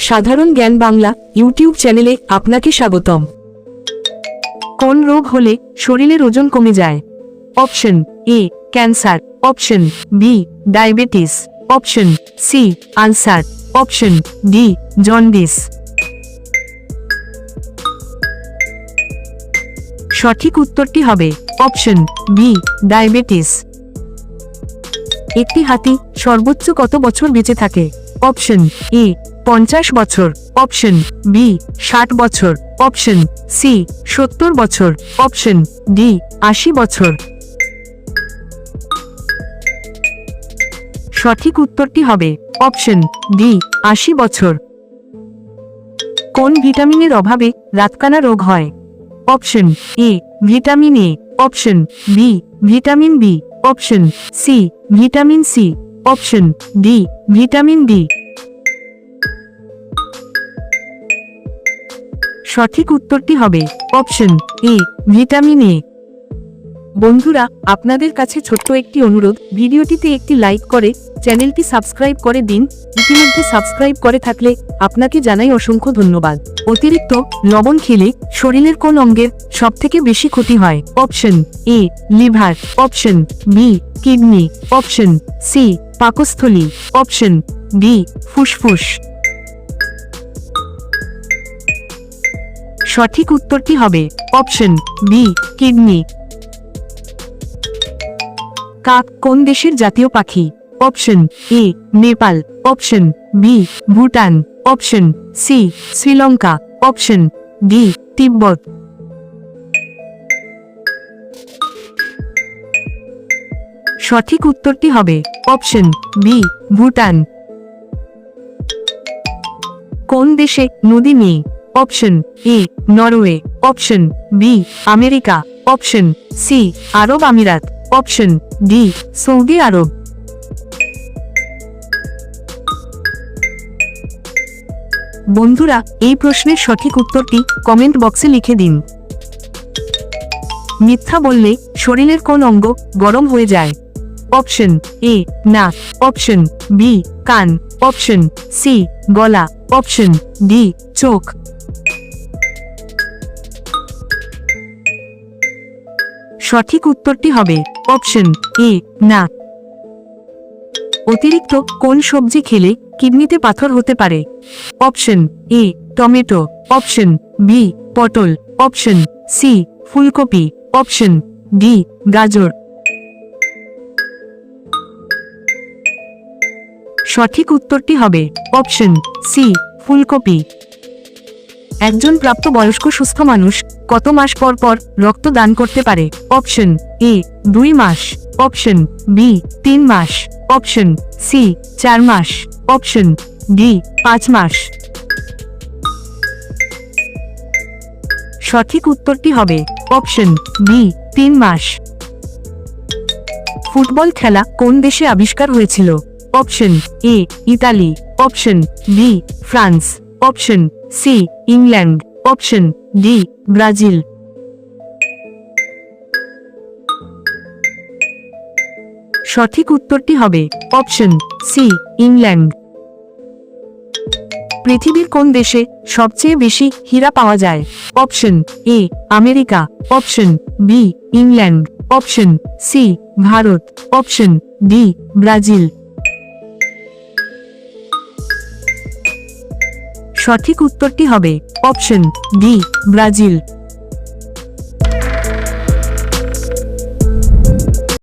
সাধারণ জ্ঞান বাংলা ইউটিউব চ্যানেলে আপনাকে স্বাগতম। কোন রোগ হলে শরীরের ওজন কমে যায়? Option A, cancer. Option B, diabetes. Option C, ulcer. Option D, jaundice. সঠিক উত্তরটি হবে অপশন বি, ডায়াবেটিস। একটি হাতি সর্বোচ্চ কত বছর বেঁচে থাকে? অপশন এ পঞ্চাশ বছর। অপশন বি, ষাট বছর। অপশন সি, সত্তর বছর। অপশন ডি, আশি বছর। সঠিক উত্তরটি হবে অপশন ডি, আশি বছর। কোন ভিটামিনের অভাবে রাতকানা রোগ হয়? Option A, vitamin A. Option B, vitamin B. Option C, vitamin C. Option D, vitamin D. সঠিক উত্তরটি হবে অপশন এ, ভিটামিন এ। বন্ধুরা, আপনাদের কাছে ছোট্ট একটি অনুরোধ, ভিডিওটিতে একটি লাইক করে, চ্যানেলটি সাবস্ক্রাইব করে দিন, ইতিমধ্যে সাবস্ক্রাইব করে থাকলে আপনাকে জানাই অসংখ্য ধন্যবাদ। অতিরিক্ত লবণ খেলে শরীরের কোন অঙ্গের সবথেকে বেশি ক্ষতি হয়? Option A, liver. Option B, kidney. Option C, পাকস্থলী। অপশন ডি, ফুসফুস। সঠিক উত্তরটি হবে অপশন বি, কিডনি। কাক, কোন দেশের জাতীয় পাখি? Option A, Nepal. Option B, Bhutan. Option C, Sri Lanka. Option D, Tibet. সঠিক উত্তরটি হবে অপশন বি, ভুটান। কোন দেশে নদী নেই? Option A, Norway, option B, America, option C, Arab Emirates, option D, Saudi আরব। বন্ধুরা, এই প্রশ্নের সঠিক উত্তরটি কমেন্ট বক্সে লিখে দিন। মিথ্যা বললে শরীরের কোন অঙ্গ গরম হয়ে যায়? অপশন এ নাক অপশন বি, কান। অপশন সি, গলা। অপশন ডি, চোখ। সঠিক উত্তরটি হবে অপশন এ, না। অতিরিক্ত কোন সবজি খেলে কিডনিতে পাথর হতে পারে? Option A, tomato. Option B, পটল। অপশন সি, ফুলকপি। অপশন ডি, গাজর। সঠিক উত্তরটি হবে অপশন সি, ফুলকপি। একজন প্রাপ্তবয়স্ক সুস্থ মানুষ কত মাস পর পর রক্ত দান করতে পারে? অপশন এ, দুই মাস। অপশন বি, তিন মাস। অপশন সি, চার মাস। অপশন ডি, পাঁচ মাস। সঠিক উত্তরটি হবে অপশন বি, তিন মাস। ফুটবল খেলা কোন দেশে আবিষ্কার হয়েছিল? Option A, Italy. Option B, France. Option C, England. Option D, Brazil. সঠিক উত্তরটি হবে অপশন সি, ইংল্যান্ড। পৃথিবীর কোন দেশে সবচেয়ে বেশি হীরা পাওয়া যায়? Option A, America. Option B, England. Option C, Bharat. Option D, Brazil. সঠিক উত্তরটি হবে অপশন ডি ব্রাজিল।